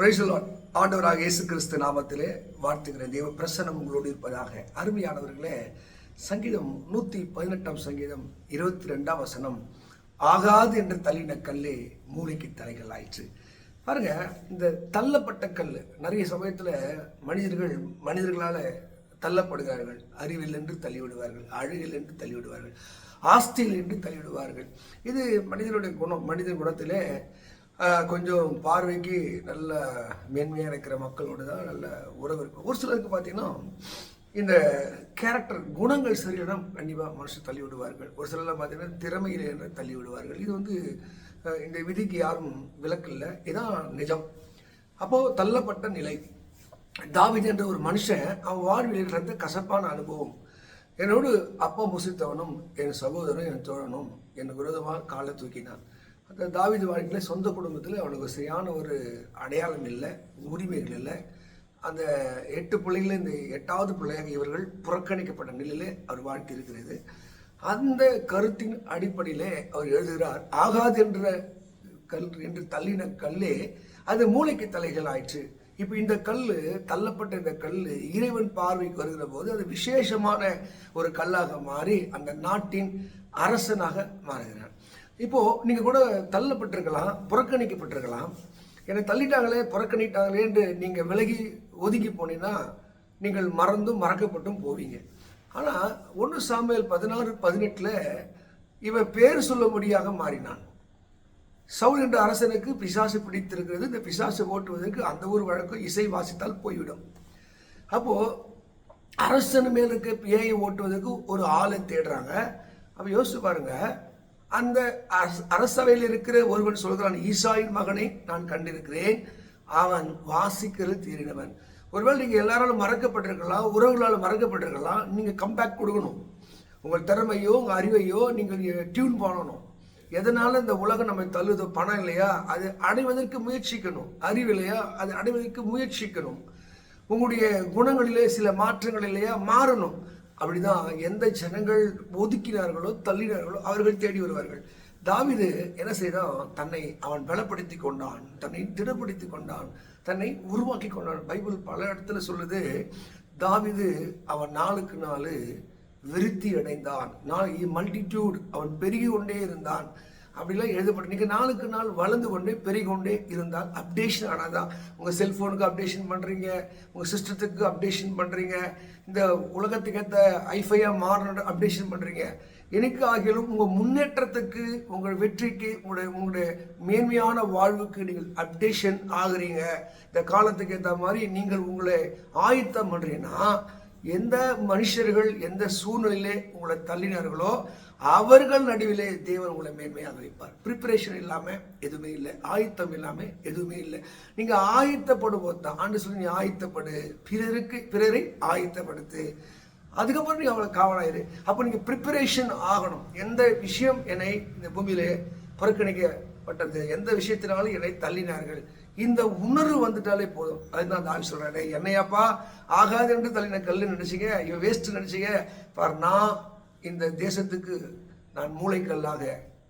பிரைசலான் ஆண்டவராக இயேசு கிறிஸ்து நாமத்திலே வாழ்த்துகிறேன் தேவ பிரசனம் உங்களோடு இருப்பதாக அருமையானவர்களே சங்கீதம் நூற்றி பதினெட்டாம் சங்கீதம் இருபத்தி ரெண்டாம் வசனம் ஆகாது என்று தள்ளின கல்லே மூளைக்கு தலைகள் ஆயிற்று. பாருங்க இந்த தள்ளப்பட்ட கல் நிறைய சமயத்தில் மனிதர்கள் மனிதர்களால் தள்ளப்படுகிறார்கள். அறிவில் என்று தள்ளிவிடுவார்கள் அழகில் என்று தள்ளிவிடுவார்கள் ஆஸ்தியில் என்று தள்ளிவிடுவார்கள். இது மனிதனுடைய குணம் மனித குணத்திலே கொஞ்சம் பார்வைக்கு நல்ல மேன்மையாக இருக்கிற மக்களோடு தான் நல்ல உறவு இருக்கும். ஒரு சிலருக்கு பார்த்தீங்கன்னா இந்த கேரக்டர் குணங்கள் சரியிடம் கண்டிப்பாக மனுஷன் தள்ளி விடுவார்கள். ஒரு சிலர்லாம் பார்த்தீங்கன்னா திறமையில் என்று தள்ளி விடுவார்கள். இது வந்து இந்த விதிக்கு யாரும் விளக்கில்லை இதான் நிஜம். அப்போது தள்ளப்பட்ட நிலை. தாவீது என்ற ஒரு மனுஷன் அவன் வாழ்வில் இருந்த கசப்பான அனுபவம். என்னோடு அப்பா முசித்தவனும் என் சகோதரனும் என் தோழனும் என் விரோதமாக காலை தூக்கினான். அந்த தாவீது வாழ்க்கையில் சொந்த குடும்பத்தில் அவனுக்கு சரியான ஒரு அடையாளம் இல்லை உரிமைகள் இல்லை. அந்த எட்டு பிள்ளைகளில் இந்த எட்டாவது பிள்ளையாக இவர்கள் புறக்கணிக்கப்பட்ட நிலையிலே அவர் வாழ்க்கை இருக்கிறது. அந்த கருத்தின் அடிப்படையிலே அவர் எழுதுகிறார் ஆகாது என்ற கல் என்று தள்ளின கல்லே அது மூளைக்கு தலைகள் ஆயிற்று. இப்போ இந்த கல் தள்ளப்பட்ட இந்த கல் இறைவன் பார்வைக்கு வருகிற போது அது விசேஷமான ஒரு கல்லாக மாறி அந்த நாட்டின் அரசனாக மாறுகிறான் இப்போது நீங்கள் கூட தள்ளப்பட்டிருக்கலாம் புறக்கணிக்கப்பட்டிருக்கலாம். என்னை தள்ளிட்டாங்களே புறக்கணிட்டாங்களே என்று நீங்கள் விலகி ஒதுங்கி போனீங்கன்னா நீங்கள் மறந்தும் மறக்கப்பட்டும் போவீங்க. ஆனால் ஒன்று சாமியல் பதினாறு பதினெட்டில் இவன் பேர் சொல்லும்படியாக மாறினான். சவுல் என்ற அரசனுக்கு பிசாசு பிடித்திருக்கிறது. இந்த பிசாசு ஓட்டுவதற்கு அந்த ஒரு வழக்கம் இசை வாசித்தால் போய்விடும். அப்போது அரசன் மேல் இருக்க பிஏயை ஓட்டுவதற்கு ஒரு ஆளை தேடுறாங்க. அப்போ யோசிச்சு பாருங்கள் அந்த அரசவையில் இருக்கிற ஒருவன் சொல்கிறான் ஈசாயின் மகனை நான் கண்டிருக்கிறேன். அவன் வாசிக்கிறது தீரினவன். ஒருவேளை நீங்கள் எல்லாராலும் மறக்கப்பட்டிருக்கலாம் உறவுகளால் மறக்கப்பட்டிருக்கலாம் நீங்கள் கம்பேக் கொடுக்கணும். உங்கள் திறமையோ உங்கள் அறிவையோ நீங்கள் டியூன் பண்ணணும். எதனால இந்த உலகம் நம்ம தள்ளுது பணம் இல்லையா? அது அடைவதற்கு முயற்சிக்கணும். அறிவு இல்லையா? அது அடைவதற்கு முயற்சிக்கணும். உங்களுடைய குணங்களிலே சில மாற்றங்கள் இல்லையா? மாறணும். அப்படிதான் எந்த ஜனங்கள் ஒதுக்கினார்களோ தள்ளினார்களோ அவர்கள் தேடி வருவார்கள். தாவிது என்ன செய்தான்? தன்னை அவன் பலப்படுத்தி கொண்டான். தன்னை திடப்படுத்தி கொண்டான். தன்னை உருவாக்கி கொண்டான். பைபிள் பல இடத்துல சொல்லுது தாவிது அவன் நாளுக்கு நாள் விருத்தி அடைந்தான். நாள் மல்டிடியூட் அவன் பெருகி கொண்டே இருந்தான். அப்படிலாம் எழுதப்பட்டு நீங்கள் நாளுக்கு நாள் வளர்ந்து கொண்டே பெருகொண்டே இருந்தால் அப்டேஷன் ஆனால் தான் உங்கள் செல்ஃபோனுக்கு அப்டேஷன் பண்ணுறீங்க உங்கள் சிஸ்டத்துக்கு அப்டேஷன் பண்ணுறீங்க இந்த உலகத்துக்கு ஏற்ற ஐஃபையாக மாறணும் அப்டேஷன் பண்ணுறீங்க எனக்கு ஆகியும் உங்கள் முன்னேற்றத்துக்கு உங்கள் வெற்றிக்கு உங்களுடைய உங்களுடைய மேன்மையான வாழ்வுக்கு நீங்கள் அப்டேஷன் ஆகுறீங்க. இந்த காலத்துக்கு ஏற்ற மாதிரி நீங்கள் உங்களை ஆயத்தம் பண்ணுறீங்கன்னா எந்த மனுஷர்கள் எந்த சூழ்நிலையிலே உங்களை தள்ளினார்களோ அவர்கள் நடுவிலே தேவன் உங்களை மேன்மையாக வைப்பார். ப்ரிப்பரேஷன் இல்லாமல் எதுவுமே இல்லை. ஆயத்தம் இல்லாமல் எதுவுமே இல்லை. நீங்கள் ஆயத்தப்படும் போது தான் ஆண்டு சொல்லி நீ ஆயத்தப்படு. பிறருக்கு பிறரை ஆயத்தப்படுத்து. அதுக்கப்புறம் நீ அவளை காவலாயிரு. அப்போ நீங்கள் ப்ரிப்பரேஷன் ஆகணும். எந்த விஷயம் என்னை இந்த பூமியிலே புறக்கணிக்கப்பட்டது? எந்த விஷயத்தினாலும் என்னை தள்ளினார்கள்? இந்த உணர்வு வந்துட்டாலே போதும். அதுதான் தாவி சொல்கிறேன் என்னையாப்பா ஆகாது என்று தள்ளின கல் நினச்சிங்க இவன் வேஸ்ட் நினச்சிங்க பார் நான் இந்த தேசத்துக்கு நான் மூளைக்கல்லாக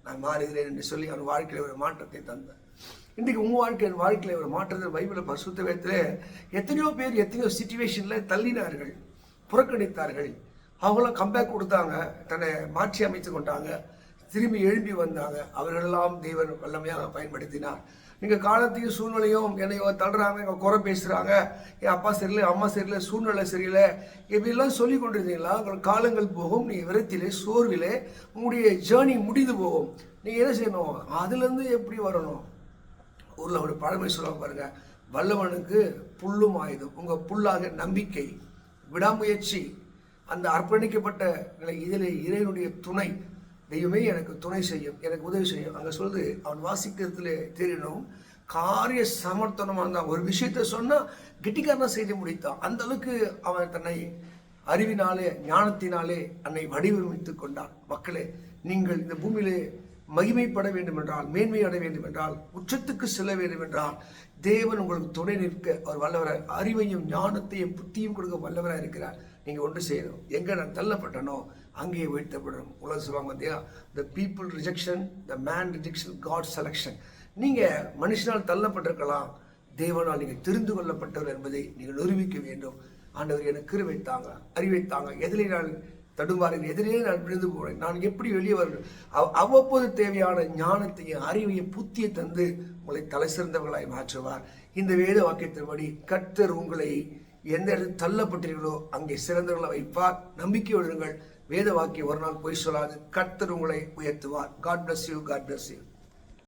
நான் மாறுகிறேன் என்று சொல்லி அவன் வாழ்க்கையில் ஒரு மாற்றத்தை தந்தேன். இன்றைக்கு உங்கள் வாழ்க்கை என் வாழ்க்கையில் ஒரு மாற்றத்தை பைபிளை பரிசுத்த வேதத்துல எத்தனையோ பேர் எத்தனையோ சுச்சுவேஷனில் தள்ளினார்கள் புறக்கணித்தார்கள். அவங்களாம் கம்பேக் கொடுத்தாங்க தன்னை மாற்றி அமைத்து கொண்டாங்க. திரும்பி எழும்பி வந்தாங்க அவர்களெல்லாம் தேவன் வல்லமையாக பயன்படுத்தினார். நீங்கள் காலத்தையும் சூழ்நிலையும் என்னை தள்ளுறாங்க எங்கள் குறை பேசுகிறாங்க என் அப்பா சரியில்லை அம்மா சரியில்லை சூழ்நிலை சரியில்லை. இப்படிலாம் சொல்லி கொண்டிருந்தீங்களா? உங்கள் காலங்கள் போகும் நீ விரத்திலே சோர்விலே உங்களுடைய ஜேர்னி முடிந்து போகும். நீங்கள் என்ன செய்யணும்? அதுலேருந்து எப்படி வரணும்? ஊரில் ஒரு பழமை சொல்லுவாங்க பாருங்க வல்லவனுக்கு புல்லும் ஆயுதம் உங்கள் புல்லாக நம்பிக்கை விடாமுயற்சி. அந்த அர்ப்பணிக்கப்பட்ட இதில் இறைவனுடைய துணை தெய்வமே எனக்கு துணை செய்யும் எனக்கு உதவி செய்யும். அதை சொல்லுது அவன் வாசிக்கிறதுல தெரியணும் காரிய சமர்த்தனமாக இருந்தான் ஒரு விஷயத்த சொன்னால் கெட்டிக்காரனா செய்து முடித்தான். அந்த அளவுக்கு அவன் தன்னை அறிவினாலே ஞானத்தினாலே அன்னை வடிவமைத்து கொண்டான். மக்களே நீங்கள் இந்த பூமியிலே மகிமைப்பட வேண்டும் என்றால் மேன்மை அடைய வேண்டும் என்றால் உச்சத்துக்கு செல்ல வேண்டும் என்றால் தேவன் உங்களுக்கு துணை நிற்க அவர் வல்லவராக அறிவையும் ஞானத்தையும் புத்தியும் கொடுக்க வல்லவராக இருக்கிறார். நீங்கள் ஒன்று செய்யணும். எங்கே நான் தள்ளப்பட்டனோ அங்கேயே வீழ்த்தப்படணும் உலக சொல்லுவாங்க பார்த்தியா the people rejection the man rejection God selection நீங்கள் மனுஷனால் தள்ளப்பட்டிருக்கலாம். தேவனால் நீங்கள் தெரிந்து கொள்ளப்பட்டவர் என்பதை நீங்கள் நிரூபிக்க வேண்டும். ஆண்டவர் எனக்கு கிருவை தாங்க அறிவை தாங்க. எதிலே நான் தடுமாறேன் எதிரே நான் விழுந்து போனேன். நான் எப்படி வெளியே வரணும் அவ்- அவ்வப்போது தேவையான ஞானத்தையும் அறிவையும் புத்தியை தந்து உங்களை தலை சிறந்தவர்களாய் மாற்றுவார். இந்த வேத வாக்கியத்தின்படி கர்த்தர் உங்களை எந்த இடத்தில் தள்ளப்பட்டீர்களோ அங்கே சிறந்தவர்களை வைப்பார். நம்பிக்கை இருங்கள். வேத வாக்கியம் ஒரு நாள் பொய் சொல்லாது. கர்த்தர் உங்களை உயர்த்துவார். God bless you God bless you